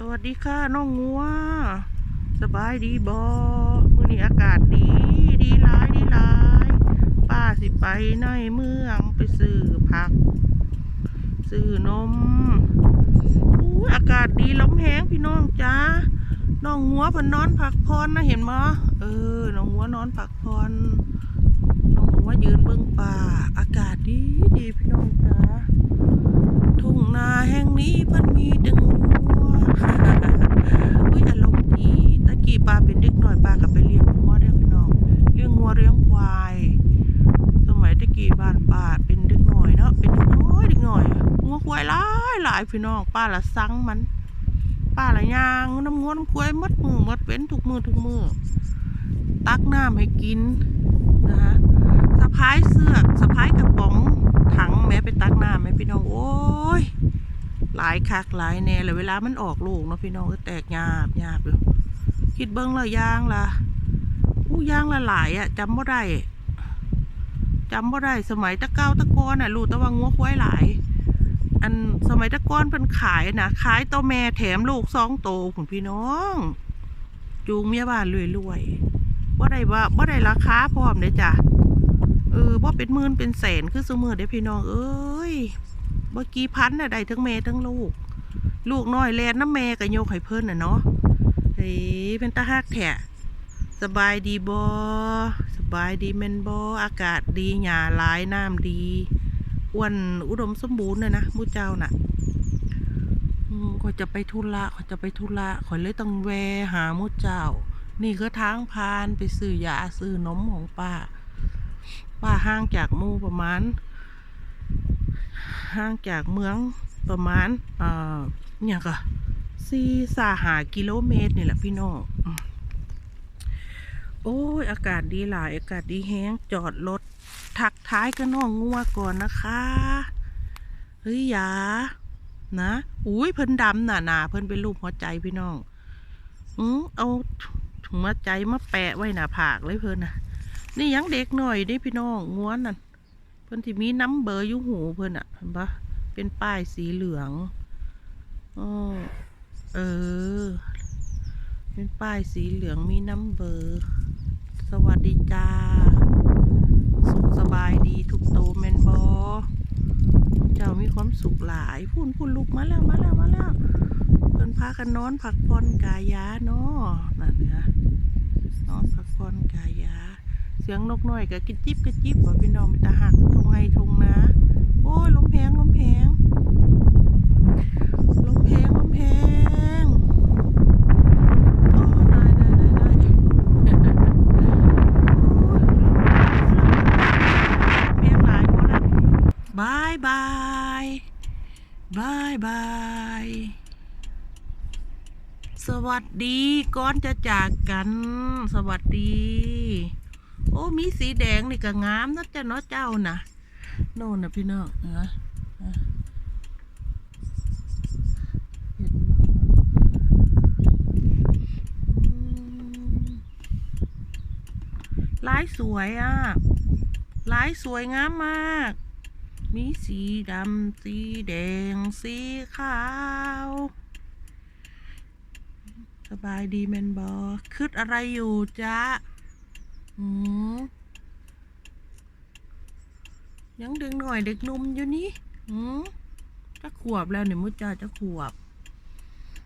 สวัสดีค่ะน้องงัว สบายดีบอมื้อนี้อากาศดี ดีหลายดีหลายป้าสิไปในเมืองไปซื้อผัก ซื้อนมอู้อากาศดีลมแห้งพี่น้องจ้าน้องงัวพิ่นนอนพักพรนะเห็นมั้เออน้องงัวนอนพักพรน้องงัวยืนเบิ่งป่า อากาศดีดีพี่น้องจ้าทุ่งนาแห่งนี้พันมีดึง อุ้ยอารมณ์ดีตะกี้ป้าเป็นเด็กหน่อยป้ากับไปเลี้ยงงัวได้อพี่น้องเลี้ยงงัวเลี้ยงควาย สมัยตะกี้บ้านป้าเป็นเด็กหน่อยเนาะเป็นเด็กน้อยเด็กหน่อยงัวควายหลายหลายพี่น้องป้าละซังมันป้าละยางน้ำงัวน้ำควายมัดมือมัดเว้นทุกมือทุกมือตักน้ำให้กินนะคะสะพายเสื้อสะพายกระป๋องถังแม้ไปตักน้ำแม่พี่น้องโอ้ย หลายคักหลายแน่เลยเวลามันออกลูกเนาะพี่น้องก็แตกหยาบหยาบอยู่คิดเบิ้งละยางละอู้ยางละหลายอะจำบ่ได้จำบ่ได้สมัยตะเก้าตะกอนน่ะรู้แต่ว่างัวควายหลาย อันสมัยตะกอนเพิ่นขายนะขายตัวแม่แถมลูกสองโตผุนพี่น้อง จูงเมียบ้านรวยๆบ่ได้ว่าบ่ได้ราคาพร้อมเด้จ้ะเออบ่เป็นหมื่นเป็นแสนคือสมือเด้พี่น้อง เอ้ย มื่อกี้พันน่ะได้ทั้งแม่ทั้งลูก ลูกน้อยแลนน้ำแม่กับโยกให้เพิ่นน่ะเนาะเฮ้ยเป็นตาฮักแท้สบายดีบอสบายดีแมนบออากาศดีหญ้าหลายน้ำดีอ้วนอุดมสมบูรณ์เลยนะมูเจ้าน่ะขอยจะไปทุระขอยจะไปทุระขอยเลยต้องแวหามูเจ้า นี่ก็ทางพานไปซื้อยาซื้อนมของป้า ป้าห่างจากมู่ประมาณ ห่างจากเมืองประมาณเอ่อเนี่ยก็สี่สาหากิโลเมตรนี่แหละพี่น้องโอ้ยอากาศดีหลายอากาศดีแห้งจอดรถทักท้ายก็น้องงัวก่อนนะคะเฮ้ยยานะอุ้ยเพิ่นดำน่ะหนาเพิ่นเป็นรูปหัวใจพี่น้องอือเอาถุงหัวใจมาแปะไว้หน้าผากเลยเพิ่นนะนี่ยังเด็กหน่อยเด้พี่น้องงัวนั่น เพิ่นที่มีน้ำเบอร์อยู่หูเพิ่นอะเห็นปะเป็นป้ายสีเหลืองอ๋อเออ เป็นป้ายสีเหลืองมีน้ำเบอร์ สวัสดีจ้า สุขสบายดีทุกโตแมนบอเจ้ามีความสุขหลายพูนพูนลุกมาแล้วมาแล้วมาแล้วเพิ่นพากันนอนพักผ่อนกายาเนาะนั่นนะนอนพักผ่อนกายา สียงนกน้อยก็กระจิบกระจิบว่พี่น้องตาหักทงไงทงนะ โอ้ยลมแพงลมแพงลมแพงลมแพงโอ้นายนายนายนายแพงหลายพอละบายบายบายบายสวัสดีก่อนจะจากกัน สวัสดี โอ้มีสีแดงนี่ก็งามนะจ้ะเนาะเจ้านะโน่นนะพี่น้องนะลายสวยอะลายสวยงามมาก มีสีดำ สีแดง สีขาว สบายดีแมนบอคืดอะไรอยู่จ๊ะ ยังเด็กหน่อยเด็กหนุ่มอยู่นี่อืมจะขวบแล้วเนี่ยมุจ้าจะขวบ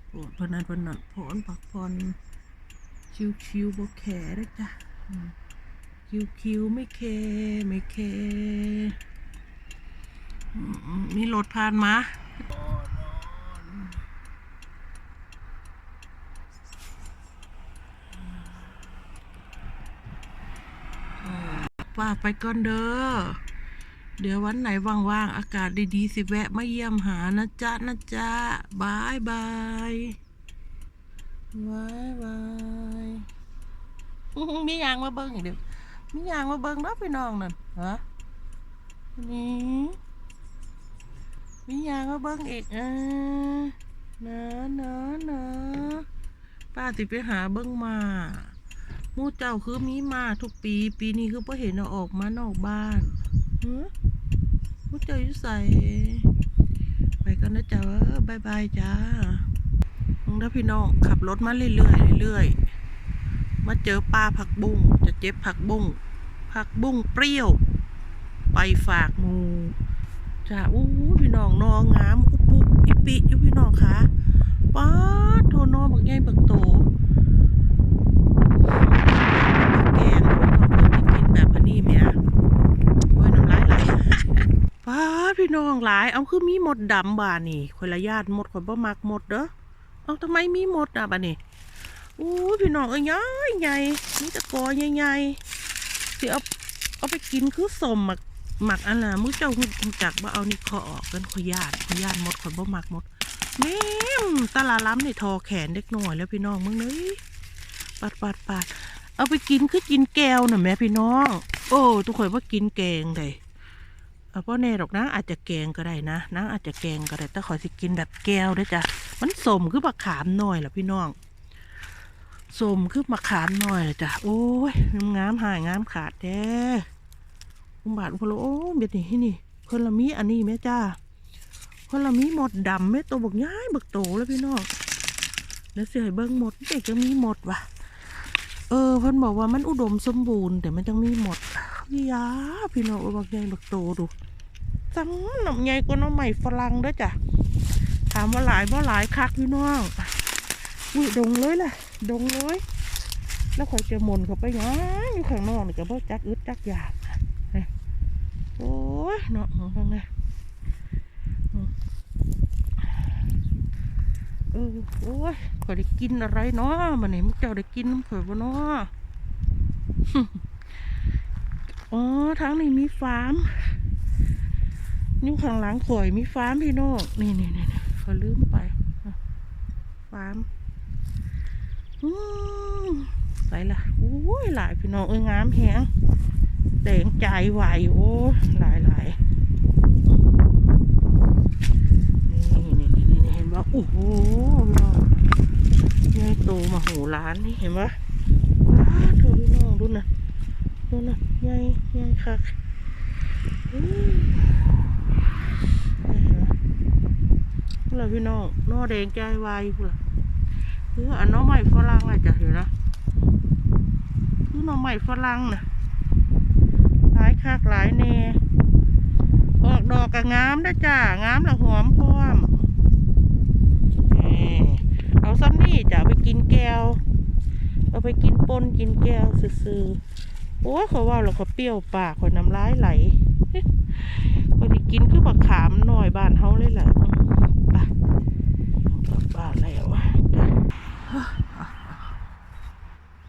โอ้พนันพนันพอนพักพรคิวคิวๆบ่แขได้อจ้ะอืมคิวคิวๆไม่เคไม่เคอืมมีรถผ่านมา ว่าไปก่อนเด้อ เดี๋ยววันไหนว่างๆ อากาศดีๆ สิแวะมาเยี่ยมหานะจ๊ะนะจ๊ะบายบายบายบายมียางมาเบิ้งอีกเดี๋ยวมียางมาเบิ้งเนาะพี่น้องนั่นฮะนี่มียางมาเบิ้งอีกเออนะนะนะป้าติไปหาเบิ้งมา มู่เจ้าคือมีมาทุกปี ปีนี้คือพ่เห็นเอาออกมานอกบ้านหือมุดเจออยู่ใส่ไปกันนะจ๊ะบายบายจ้าเด้อพี่น้องขับรถมาเรื่อยๆเรื่อยๆมาเจอป้าผักบุ้งจะเจ็บผักบุ้งผักบุ้งเปรี้ยว ไปฝากหมูจ้าอู้พี่น้องนองามอุปุอิปิอยู่พี่น้องคะป้าดโทนอบักใหญ่บักโตแกงพี่น้องเพิ่นสิกินแบบอันนี้แหมโอ้ยน้ำลายไหล ป้าดพี่น้อง หลาย เอาคือมีหมดดำบ่านี่คนละญาติหมดคนบ่มักหมดเด้อเอาทำไมมีหมดอะบ่านี่อู้พี่น้องเอ้ยใหญ่ใหญ่มีตะกอใหญ่ๆสิเอาเอาไปกินคือสมหมักหมักอันน่ะมื้อเจ้าฮู้จักบ่เอานี่ขอออกกันขอยญาติขอยญาติหมดคนบ่มักหมดแม่มตลาล้ำนี่ทอแขนเด็กหน่อยแล้วพี่น้องมึงเอ้ยปัดปัดปัดเอาไปกินคือกินแก้วน่ะแม่พี่น้อง โอ้ ทุกคนว่ากินแกงได้ เอาพ่อแน่หรอกนะอาจจะแกงก็ได้นะนะอาจจะแกงก็ได้แต่ขอสิกินแบบแก้วด้วยจ้ะมันสมคือมะขามหน่อยล่ะพี่น้องสมคือมะขามหน่อยล่ะจ้ะโอ้ยงามหายงามขาดแท้อุบาทอุปโลโอ้เบ็ดนี่ที่นี่เพิ่นละมีอันนี้แม่จ้าเพิ่นละมีหมดดำแม่ตัวบักย้ายบักโตแล้วพี่น้องแล้วเสียให้เบิ้งหมดเด็กจะมีหมดวะเออเพิ่นบอกว่ามันอุดมสมบูรณ์แต่มันจังมีหมด ยาพี่น้องเอาบักใหญ่บักโตดูจังหน่อใหญ่กว่าน้อใหม่ฝรั่งด้วยจ้ะถามว่าหลายบ่หลายคักพี่น้องอุ้ยดงเลยล่ะ ดงเลย แล้วข่อยจะมนเข้าไปหยังอยู่ข้างนอกนี่ก็บ่จักอึดจักอยากโอ้ยเนาะข้างในเออโอ้ยข่อยได้กินอะไรเนาะมันนี่มึงเจ้าได้กินน้ำข่อยบ่เนาะ อ๋อทางนี้มีฟาร์มนี่ข้างหลังข่อยมีฟาร์มพี่น้องนี่นี่นี่นี่เขาลืมไปฟาร์มอืมไปละโอ้ยหลายพี่น้องเอ้ยงามแหงแดงใจไหวโอ้ยหลายหลายนี่นี่นี่นี่เห็นว่าโอ้โหพี่น้องใหญ่โตมาโหร้านนี่เห็นว้าโถพี่น้องดูนะ ดูนะใหญ่ใหญ่คักอืมพูดละพี่น้องนอแดงใจวายพูดละคืออันน้องใหม่ฝรั่งอะจ้ะเห็นนะคือน้องใหม่ฝรั่งนะหลายคากหลายแน่ออกดอกกะงามได้จ้างามละหอมพร้อมเอาซ้ำนี่จะไปกินแก้ว เอาไปกินปนกินแก้วซื่อๆ โอ้ยเขาว่าเราเขาเปรี้ยวปากคนน้ำลายไหลคนที่กินคือบักขามหน่อยบ้านเฮาเลยแหละไปกลับบ้านแล้ว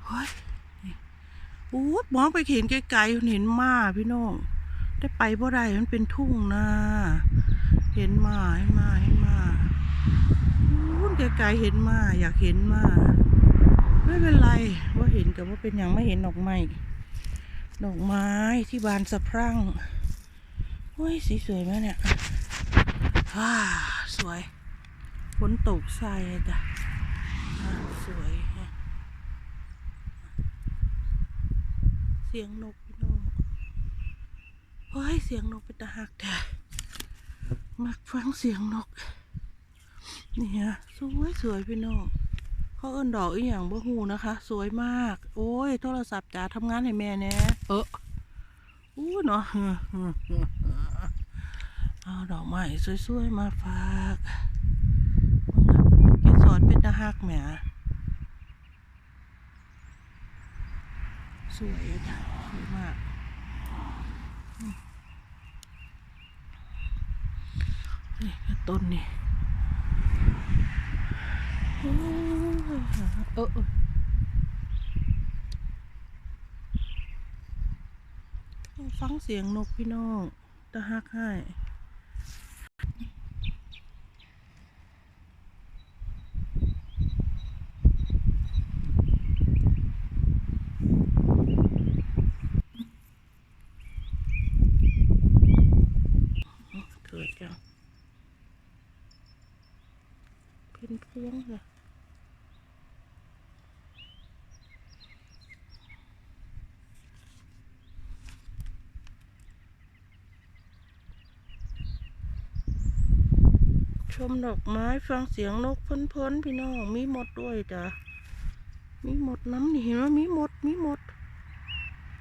เฮ้ยโอ้ยมองไปเห็นไกลๆเห็นหมาพี่น้องได้ไปบ่ได้มันเป็นทุ่งนาเห็นหมาเห็นมาเห็นมาอู้ยไกลๆเห็นหมา อยากเห็นหมา ไม่เป็นไรว่าเห็นกับว่าเป็นอย่างไม่เห็นดอกไม้ ดอกไม้ที่บานสะพรั่งโอ้ยสีสวยไหมเนี่ยว้าสวยฝนตกใส่จ้ะสวยเสียงนกพี่น้องโอ้ยเสียงนกเป็นตาหักแท้มักฟังเสียงนกนี่ฮะสวยสวยพี่น้อง เขาเอิ้นดอกอีหยังบ่ฮู้นะคะ สวยมาก โอ้ย โทรศัพท์จ๋าทำงานให้แม่แน่เอออู้เนาะเอาดอกไม้สวยๆมาฝากเกสรเป็นตาฮักแหมสวยจ้ะสวยมากนี่ต้นนี่โอ้ย เออฟังเสียงนกพี่น้องตะฮักให้ เกิดจังเป็นพวงเลย ชมดอกไม้ฟังเสียงนกพ้นๆพี่น้องมีหมดด้วยจ้ะมีหมดน้ำนี่เห็นไหมมีหมดมีหมด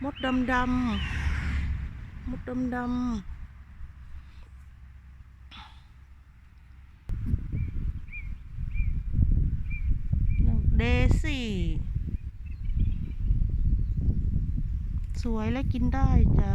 มดดำดำมดดำดำๆนกเดซี่สวยและกินได้จ้ะ